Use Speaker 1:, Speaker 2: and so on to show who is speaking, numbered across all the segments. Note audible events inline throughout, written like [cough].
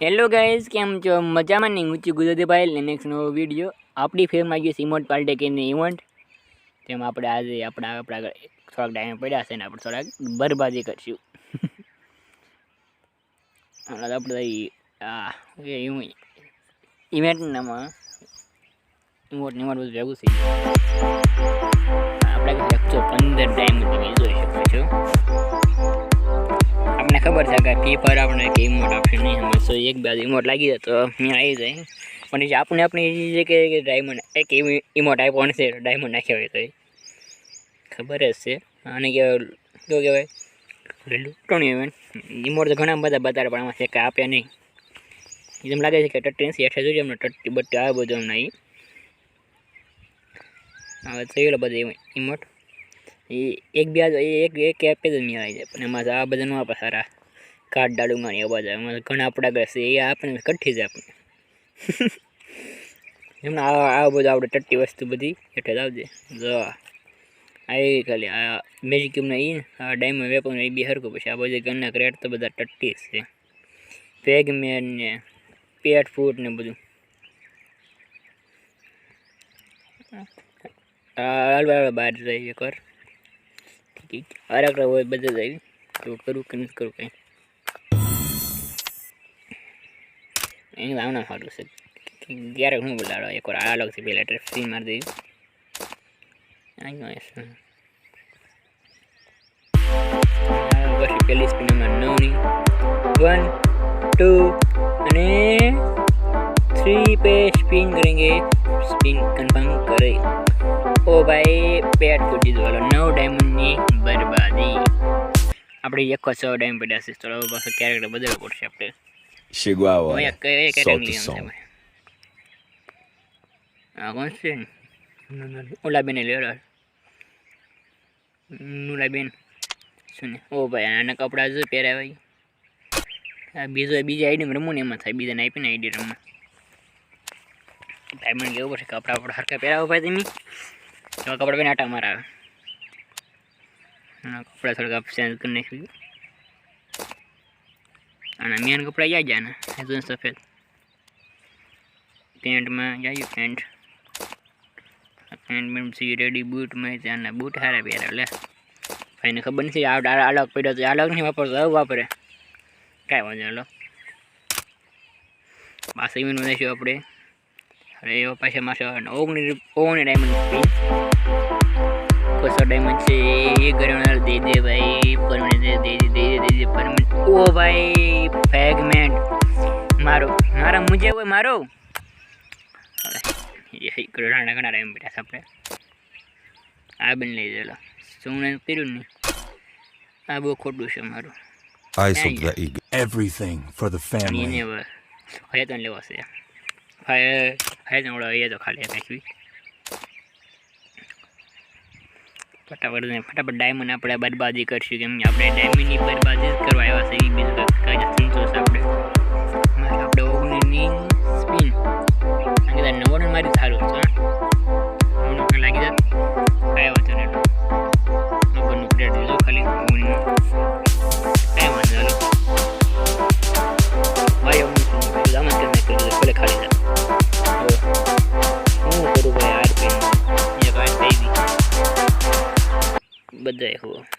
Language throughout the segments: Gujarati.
Speaker 1: હેલો ગાઈઝ કેમ છો? મજામાં નહીં ઊંચી ગુજરાતી ભાઈ નેક્સ્ટ નવો વીડિયો આપણી ફેરમાં ગયો સિમોટ પાલટેકીની ઇવેન્ટ તેમાં આપણે આજે આપણા આપણા થોડાક ટાઈમ પડ્યા છે ને આપણે થોડાક બરબાદી કરશું. આપણે આ ઇવેન્ટનામાં ઇમોટ નિમોટ બધું ભેગું થઈ આપણે એકસો પંદર ટાઈમ જોઈ શકો છો. આપણને ખબર છે કે ફી પર આપણે કે ઇમોટ આપશે નહીં. અમે સો એક બાજુ ઇમોટ લાગી જાય તો મેં આવી જાય. પણ જે આપણે આપણી જે કે ડાયમંડ એક ઇમોટ આપ્યો નથી ડાયમંડ નાખ્યા હોય તો ખબર જ છે. અને કે શું કહેવાય. લૂંટણી ઇવેન્ટ ઇમોટ તો ઘણા બધા બતાડે પણ આમાં છે આપ્યા નહીં. એમ લાગે છે કે ટટ્ટી હેઠળ જોઈએ અમને ટટ્ટી બટ્ટી આવ્યો બધું અમને અહીં હવે થયેલો બધા ઇમોટ એ એક બે એક એક એપ જ નહીં આવી જાય પણ એમાં આ બધા આપણે આપે સારા કાર્ડ ડાળુમાં ને એવા જાય એમાં ઘણા આપણા છે એ આપણને કઠી જાય આપણે એમને આ આ બધું આપણે ટટ્ટી વસ્તુ બધી હેઠળ આવજે જો આ એ ખાલી આ મેજિક ક્યુબના એ આ ડાયમંડ વેપન એ બી હરકું પછી આ બધી ઘરના ક્રેટ તો બધા ટટ્ટી છે પેગમેન ને પેટ ફૂટ ને બધું હાલ બહાર જઈએ એકવાર ઠીક અરે હોય બધા જ આવી તો કરું કે નથી કરું કંઈ એને લાવના સારું છે ક્યારે હું બોલાડો એકવાર આ અલગથી પહેલાં ટ્રેફ સીન મારી દઈ અહીં પછી પહેલી સ્પિનમાં નવની વન ટુ અને थ्री पे स्पिन करेंगे स्पिन कंफर्म करे ઓ ભાઈ પેટ તૂટી દો નવ ડાયમંડની બરબાદી. આપણે એક છ ડાયમંડ પડ્યા છે. તો પાછો કેરેક્ટર બદલવો પડશે આપણે. હવે કઈ કેટેગરી
Speaker 2: som.
Speaker 1: કોણ છે? ઓલા બેને લેડો નુલા બેન શું ને? ઓ ભાઈ આના કપડાં જો પહેરાય ભાઈ આ બીજો બીજા આઈડી રમવું ને એમાં થાય. બીજાને આપીને આઈડી રમવા ડાયમંડ કેવું પડશે? કપડાં આપણે હરકા પહેરાવો ભાઈ તમે. એવા કપડાં પહેરીને આટા આવે આના કપડાં થોડાક ચેન્જ કરી નાખ્યું અને મેન કપડાં જાય જાય ને હજુ સફેદ. પેન્ટમાં જાય પેન્ટ. પેન્ટ પેન્ટ સી રેડી બૂટમાં ત્યાંના બૂટ સારા પહેરા લે. ભાઈને ખબર નથી અલગ પડ્યો તો અલગ નહીં વાપરતો હવે વાપરે. કાંઈ વાંધો લો. પાછા ઇવેન્ટ બનાવીશું આપણે. અરે એવો પાછા માસા ઓગણી ઓગણી ડાયમંડ કસો ડાયમંડ છે એ ઘરેણા દે દે ભાઈ પરમનેન્ટ દે દે દે દે દે દે પરમનેન્ટ ઓ ભાઈ ફેગમેન્ટ મારો મારા મુજે હોય મારો. એ ઘરેણા ઘણા બેઠા છે આપણે. આ બન લઈ દેલો શું પીરું કર્યું આ બહુ ખોટું છે મારું.
Speaker 2: Eyes
Speaker 1: of
Speaker 2: of
Speaker 1: the
Speaker 2: the
Speaker 3: everything for the family.
Speaker 1: હવે હયાતન લેવો છે. હયાતન ઓળો એ તો ખાલી ફટાફટ ને ફટાફટ ડાયમંડ આપણે બરબાદી કરશું. કેમ કે આપણે ડાયમંડની બરબાદી જ કરવા આવ્યા છે બીજું કંઈ મારી સારું લાગી નહીં નવ્વાણું પ્લેટ ખાલી.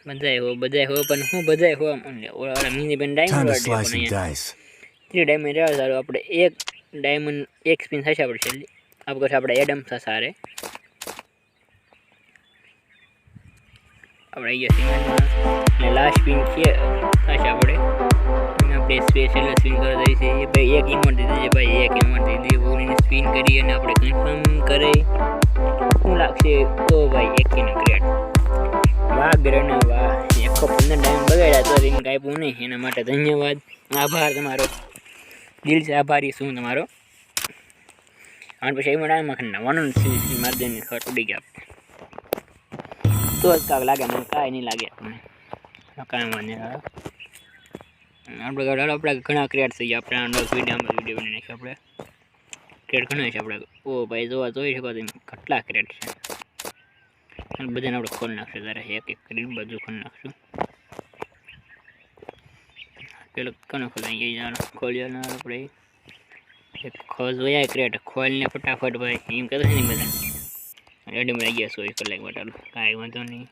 Speaker 1: બધાય હો બધાય હો પણ હું બધાય હો ઓલા મિની બેન ડાયમંડ. થ્રી ડાયમંડ રહ્યા સારું આપણે એક ડાયમંડ એક સ્પિન થશે આપણે છેલ્લી. આપણે આપણે એડમ થશે સારે આપણે અહીંયા અને લાસ્ટ સ્પિન છે થશે આપણે. આપણે સ્પેશિયલ સ્પિન કરી દઈએ છીએ ભાઈ એક ઇમોટ દીધી છે ભાઈ એક ઇમોટ દીધી. ઓની સ્પિન કરી અને આપણે કન્ફર્મ કરે શું લાગશે? તો ભાઈ એકી ગ્રેડ વાહ. ગ્રેડ વાહ એકસો પંદર ટાઈમ બગાડ્યા તો રિંગ કાપ્યું નહીં. એના માટે ધન્યવાદ. આભાર તમારો. દિલ છે આભારી શું તમારો. અને પછી એમાં ડાયમાં નવાનું મારી દઈને ખબર ઉડી ગયા. તો જ કાંક લાગે, મને કાંઈ નહીં લાગે. મને કાંઈ વાંધો નહીં આપણે આપણે ઘણા ક્રિએટ થઈ ગયા. આપણે આનો વિડીયોમાં વીડિયો બની નાખ્યો આપણે. ક્રિએટ ઘણા છે આપણે. ઓ ભાઈ, જોવા, જોઈ શકો તમે કેટલા ક્રિએટ છે. અને બધાને આપણે ખોલી નાખશું ત્યારે એક એક કરીને બધું ખોલી નાખશું. પેલો કોને ખોલાઈ જાણ ખોલ્યો આપણે ખોજ વયા ક્રેટ. ખોલીને ફટાફટ ભાઈ. એમ કરે છે ને બધા રેડી મળી ગયા સોય કલાક બટાલું કાંઈ વાંધો નહીં.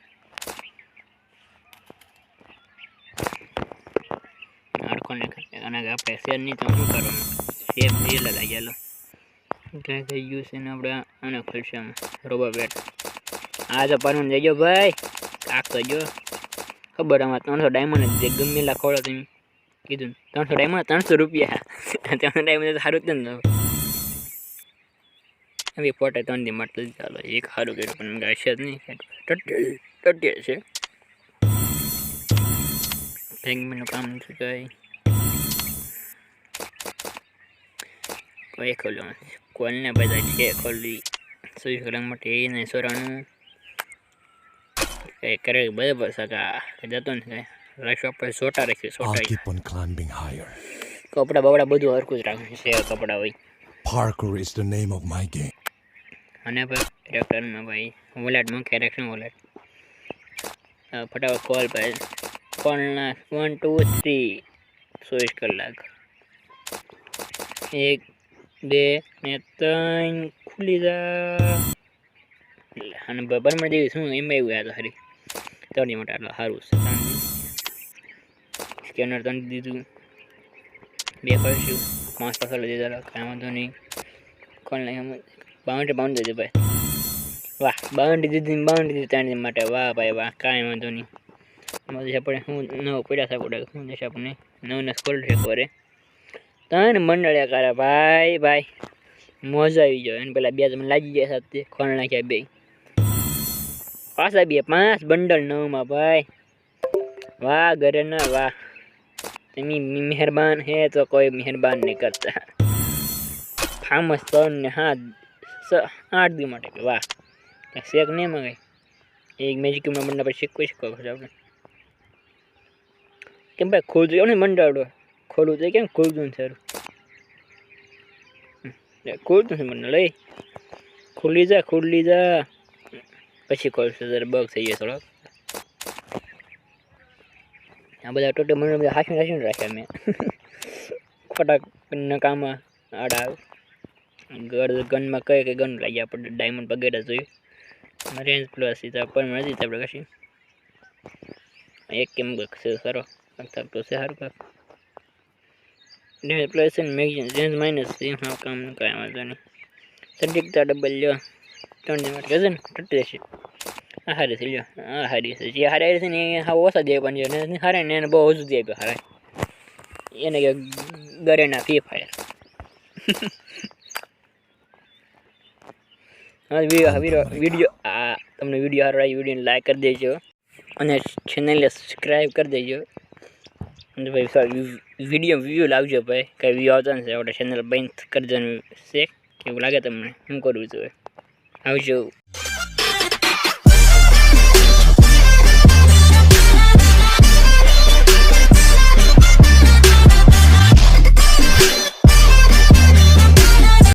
Speaker 1: આડકોને અને આપણે શેર નહીં તો શું કરવાનું? શેર એ લગાઈ ચાલો. ક્યાં થઈ ગયું છે ને આપણે? આને ખોલશે રોબા બેટ આ તો જઈ જજો ભાઈ. કાક તો ખબર આમાં ત્રણસો ડાયમંડ જ ગમે લખોડો તમે કીધું. ત્રણસો ડાયમંડ ત્રણસો રૂપિયા. ત્રણસો ડાયમંડ સારું જ ને હવે પોટે ત્રણ દી મટલ ચાલો. એક સારું કર્યું પણ મને હશે જ નહીં. ટટ્ય છે. પેંગમીનું કામ શું કહેવાય કોઈ ખોલ્યો કોલને બધા છે ખોલી. સુઈ રંગ માટે એને સોરાનું. કઈ કરે બરાબર જતો ને કઈ પર સોટા રાખ્યું સોટા
Speaker 2: keep on climbing higher.
Speaker 1: કપડા બપડા બધું હરખું જ રાખવું છે કપડા હોય.
Speaker 2: Parkour is the name of my game.
Speaker 1: અને ભાઈ ટ્રેક્ટરમાં ભાઈ વોલેટ મૂકે રેક્શન વોલેટ ફટાફટ કોલ ભાઈ. કોલના વન ટુ થ્રી ચોવીસ કલાક. એક બે ને ત્રણ ખુલી જા. અને બરાબર દેવી શું એમ એવું યાદ હારી. ત્રણ માટે આટલું સારું છે. સ્કેનર ત્રણ દીધું. બે કરશું. પાંચ પાછળ દીધા કાંઈ વાંધો નહીં. કોણ નહીં બાઉન્ડ્રી બાઉન્ડ્રી દેજો ભાઈ. વાહ બાઉન્ડ્રી દીધી બાઉન્ડ્રી દીધી ત્રણ માટે. વાહ ભાઈ, વાહ, કાંઈ વાંધો નહીં. જશે આપણે શું નવો પડ્યા આપણે શું જશે આપણે નવને સ્કોલ છે કરે ત્રણ મંડળ્યા કરે. ભાઈ ભાઈ, મજા આવી જાય. અને પેલા બે તમે લાગી ગયા સાથે. ખોલ નાખ્યા બે. પાછા બે પાંચ બંડલ નવમાં ભાઈ. વાહ, ઘરે ના વાહ. તમે મહેરબાન હે તો કોઈ મહેરબાન નહીં કરતા. ફામસ ને હા આઠ દી માટે વાહ. શેક નહીં મગાય. એક મેજિકમાં મંડળ પર શીખવું શીખવો પડશે આપણે કેમ ભાઈ, ખોલજો ને મંડળ ખોલવું છે કેમ ખોલતું સારું? ખોલતું છે મંડળ એ. ખુલ્લી જા ખુલ્લી જા. પછી કોલ સર બગ થઈ જાય થોડોક. આ બધા ટોટલ મને બધા હાંસી હાસીને રાખ્યા મેં. ખોટા નકામાં આડા આવે. ગનમાં કઈ કઈ ગન લાગ્યા, આપણે ડાયમંડ વગેરે જોયું. રેન્જ પ્લસ તો પણ નથી આપણે કશી. એક કેમ છે, સારો. તો છે, સારું કાંક રેન્જ પ્લસ છે ને મેગઝીન રેન્જ માઇનસ છે હા કામ કાંઈ વાંધો નહીં. સટીકતા ડબલ લ્યો. ત્રણ દિન માટે કહેશે ને ટટી જશે. આ હારી છે લ્યો આ હારી છે જે હારી છે ને એ હા ઓછા દે પણ છે ને હારે ને એને બહુ ઓછું દે હારે. એને કે ગરેના ફ્રી ફાયર. [laughs] હા, વીડિયો વીડિયો આ તમને વીડિયો સારો આવી વિડીયોને લાઈક કરી દેજો. અને ચેનલને સબસ્ક્રાઈબ કરી દેજો. અને ભાઈ સારું વીડિયો વ્યૂ લાવજો ભાઈ. કંઈ વ્યૂ આવતા નથી, આપણે ચેનલ બંધ કરી દેવાનું છે. કેવું લાગે તમને? શું કરવું જોઈએ આવજો